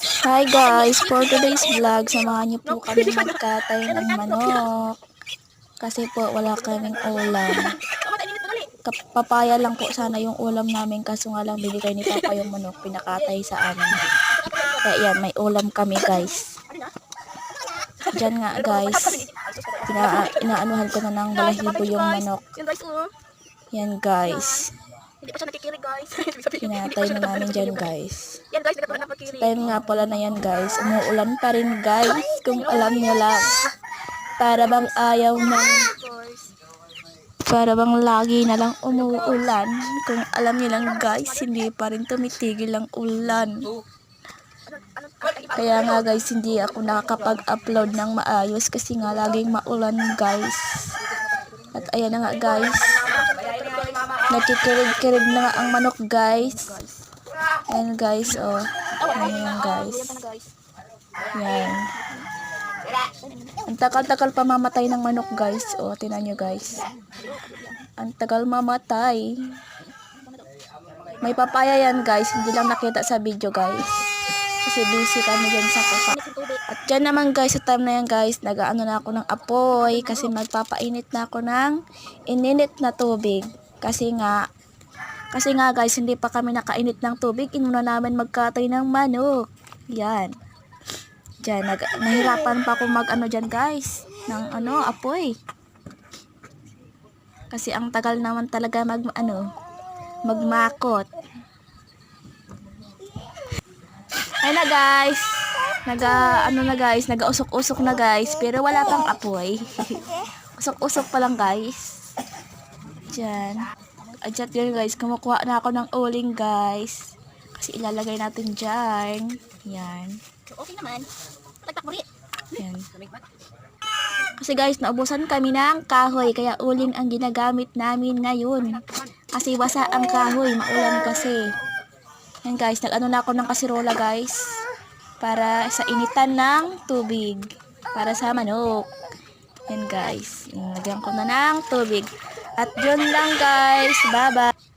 Hi guys, for today's vlog, samahan niyo po kami magkatay ng manok. Kasi po wala kaming ulam. Papaya lang po sana yung ulam namin kaso nga lang binigay ni Papa yung manok, pinakatay sa amin. Kaya yan, may ulam kami guys. Diyan nga guys, ina inaanuhan ko na ng balahibo yung manok. Yan guys, Hindi pa siya nakikinig guys. pinatay na namin dyan guys. Yan guys, nagkatuwa na pagkirig. Time nga pala na yan guys. Umuulan pa rin guys. Kung alam nyo lang. Para bang ayaw ng... Para bang lagi na lang umuulan. Kung alam nyo lang guys, hindi pa rin tumitigil ang ulan. Kaya nga guys, hindi ako nakakapag-upload ng maayos kasi nga laging maulan guys. At ayan na nga guys. Nagkikirig-kirig na ang manok guys. Ayan guys, oh. Ayan yan guys. Yan. Ang tagal-tagal pa mamatay ng manok guys. Oh, tinan nyo guys. Ang tagal mamatay. May papaya yan guys. Hindi lang nakita sa video guys. Kasi busy kami dyan sa kusa. At dyan naman guys, sa time na yan guys, nag-ano na ako ng apoy. Kasi magpapainit na ako ng ininit na tubig. Kasi nga, kasi nga guys, hindi pa kami nakainit ng tubig. Inuna namin magkatay ng manok. Yan. Diyan, nag, nahirapan pa ako mag ano dyan guys. Ng ano, apoy. Kasi ang tagal naman talaga mag ano, magmakot. Ay na guys. Naga ano na guys, naga-usok-usok na guys, pero wala pang apoy. Usok-usok pa lang guys. Diyan. Adjust yun guys, kumukuha na ako ng uling guys. Kasi ilalagay natin dyan. Yan. Okay naman. Tagtak mo rin. Yan. Kasi guys, naubusan kami ng kahoy, kaya uling ang ginagamit namin ngayon. Kasi wasa ang kahoy, maulan kasi. Yan guys, nag-ano na ako ng kasirola guys. Para sa initan ng tubig. Para sa manok. Yan guys. Lagyan ko na ng tubig. At yun lang guys. Bye-bye.